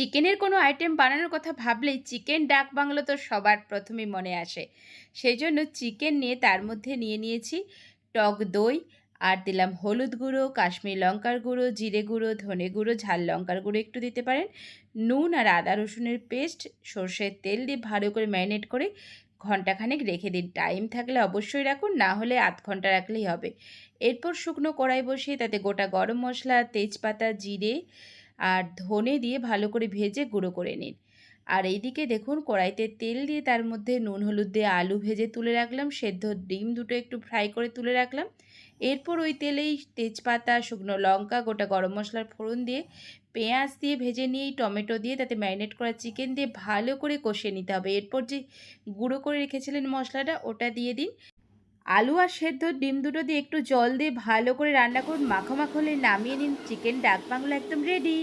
চিকেনের কোনো আইটেম বানানোর কথা ভাবলেই চিকেন ডাক বাংলো তো সবার প্রথমেই মনে আসে। সেই জন্য চিকেন নিয়ে তার মধ্যে নিয়ে নিয়েছি টক দই, আর দিলাম হলুদ গুঁড়ো, কাশ্মীর লঙ্কার গুঁড়ো, জিরে গুঁড়ো, ধনে গুঁড়ো, ঝাল লঙ্কার গুঁড়ো একটু দিতে পারেন। নুন আর আদা রসুনের পেস্ট, সর্ষের তেল দিয়ে ভালো করে ম্যারিনেট করে ঘন্টাখানেক রেখে দিন। টাইম থাকলে অবশ্যই রাখুন, না হলে আধ ঘণ্টা রাখলেই হবে। এরপর শুকনো কড়াই বসিয়ে তাতে গোটা গরম মশলা, তেজপাতা, জিরে আর ধনে দিয়ে ভালো করে ভেজে গুঁড়ো করে নিন। আর এইদিকে দেখুন, কড়াইতে তেল দিয়ে তার মধ্যে নুন, হলুদ দিয়ে আলু ভেজে তুলে রাখলাম, সেদ্ধ ডিম দুটো একটু ফ্রাই করে তুলে রাখলাম। এরপর ওই তেলেই তেজপাতা, শুকনো লঙ্কা, গোটা গরম মশলার ফোড়ন দিয়ে পেঁয়াজ দিয়ে ভেজে নিয়েই টমেটো দিয়ে তাতে ম্যারিনেট করা চিকেন দিয়ে ভালো করে কষিয়ে নিতে হবে। এরপর যে গুঁড়ো করে রেখেছিলেন মশলাটা, ওটা দিয়ে দিন। আলু আর সেদ্ধ ডিম দুটো দিয়ে একটু জল দিয়ে ভালো করে রান্না করুন। মাখো মাখো হলে নামিয়ে নিন। চিকেন ডাক বাংলা একদম রেডি